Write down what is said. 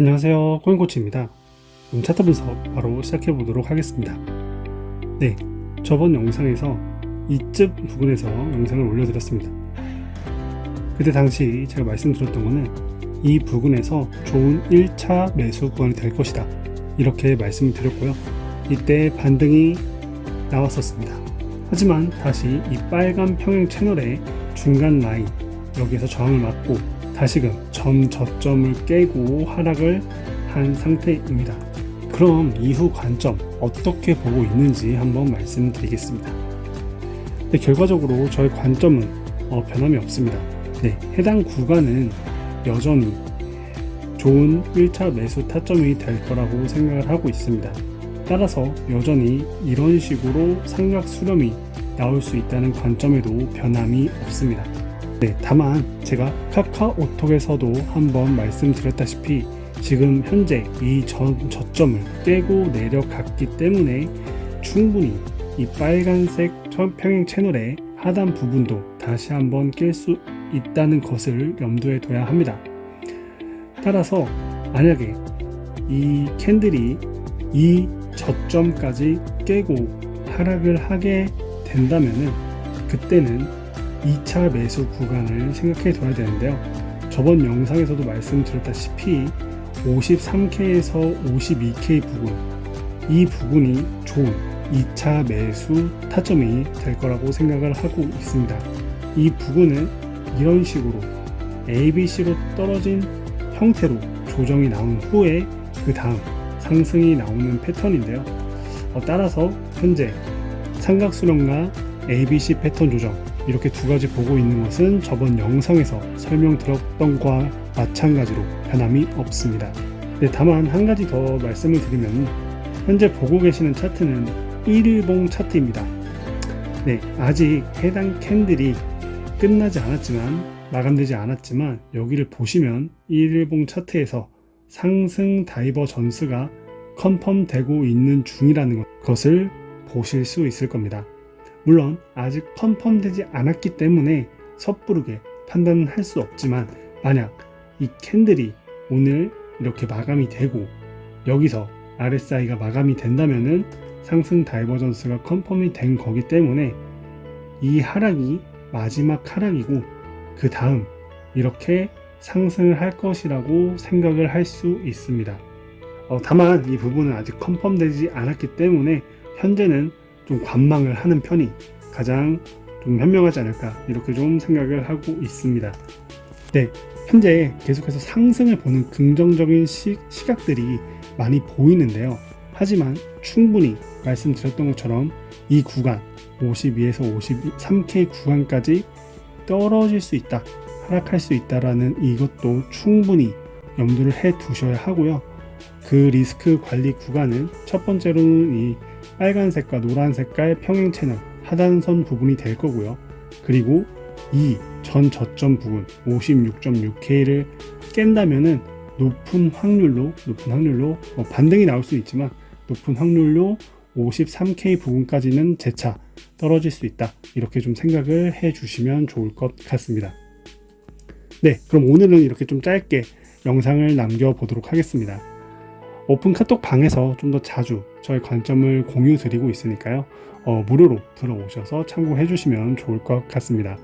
안녕하세요. 코인코치입니다. 그럼 차트 분석 바로 시작해 보도록 하겠습니다. 네 저번 영상에서 이쯤 부분에서 영상을 올려드렸습니다. 그때 당시 제가 말씀드렸던 거는 이 부분에서 좋은 1차 매수 구간이 될 것이다. 이렇게 말씀을 드렸고요. 이때 반등이 나왔었습니다. 하지만 다시 이 빨간 평행 채널의 중간 라인 여기에서 저항을 맞고 다시금 전 저점을 깨고 하락을 한 상태입니다. 그럼 이후 관점 어떻게 보고 있는지 한번 말씀드리겠습니다. 네, 결과적으로 저의 관점은 어, 변함이 없습니다. 네, 해당 구간은 여전히 좋은 1차 매수 타점이 될 거라고 생각을 하고 있습니다. 따라서 여전히 이런 식으로 상각 수렴이 나올 수 있다는 관점에도 변함이 없습니다. 네, 다만 제가 카카오톡에서도 한번 말씀드렸다시피 지금 현재 이 전 저점을 깨고 내려갔기 때문에 충분히 이 빨간색 평행 채널의 하단 부분도 다시 한번 깰 수 있다는 것을 염두에 둬야 합니다. 따라서 만약에 이 캔들이 이 저점까지 깨고 하락을 하게 된다면은 그때는 2차 매수 구간을 생각해 둬야 되는데요. 저번 영상에서도 말씀드렸다시피 53K에서 52K 부분 이 부분이 좋은 2차 매수 타점이 될 거라고 생각을 하고 있습니다. 이 부분은 이런 식으로 ABC로 떨어진 형태로 조정이 나온 후에 그 다음 상승이 나오는 패턴인데요. 어, 따라서 현재 삼각수렴과 ABC 패턴 조정 이렇게 두 가지 보고 있는 것은 저번 영상에서 설명드렸던 것과 마찬가지로 변함이 없습니다. 네, 다만 한 가지 더 말씀을 드리면 현재 보고 계시는 차트는 1일봉 차트입니다. 네, 아직 해당 캔들이 끝나지 않았지만 마감되지 않았지만 여기를 보시면 1일봉 차트에서 상승 다이버 전스가 컨펌되고 있는 중이라는 것을 보실 수 있을 겁니다. 물론 아직 컨펌되지 않았기 때문에 섣부르게 판단할 수 없지만 만약 이 캔들이 오늘 이렇게 마감이 되고 여기서 RSI가 마감이 된다면은 상승 다이버전스가 컨펌이 된 거기 때문에 이 하락이 마지막 하락이고 그 다음 이렇게 상승을 할 것이라고 생각을 할 수 있습니다. 어, 다만 이 부분은 아직 컨펌되지 않았기 때문에 현재는 좀 관망을 하는 편이 가장 좀 현명하지 않을까 이렇게 좀 생각을 하고 있습니다. 네, 현재 계속해서 상승을 보는 긍정적인 시, 시각들이 많이 보이는데요. 하지만 충분히 말씀드렸던 것처럼 이 구간 52에서 53K 구간까지 떨어질 수 있다, 하락할 수 있다라는 이것도 충분히 염두를 해 두셔야 하고요. 그 리스크 관리 구간은 첫 번째로는 이 빨간색과 노란색깔 평행 채널 하단선 부분이 될 거고요. 그리고 이 전 저점 부분 56.6K를 깬다면은 높은 확률로 높은 확률로 뭐 반등이 나올 수 있지만 높은 확률로 53K 부분까지는 재차 떨어질 수 있다. 이렇게 좀 생각을 해 주시면 좋을 것 같습니다. 네, 그럼 오늘은 이렇게 좀 짧게 영상을 남겨 보도록 하겠습니다. 오픈 카톡 방에서 좀 더 자주 저의 관점을 공유 드리고 있으니까요. 어, 무료로 들어오셔서 참고해 주시면 좋을 것 같습니다.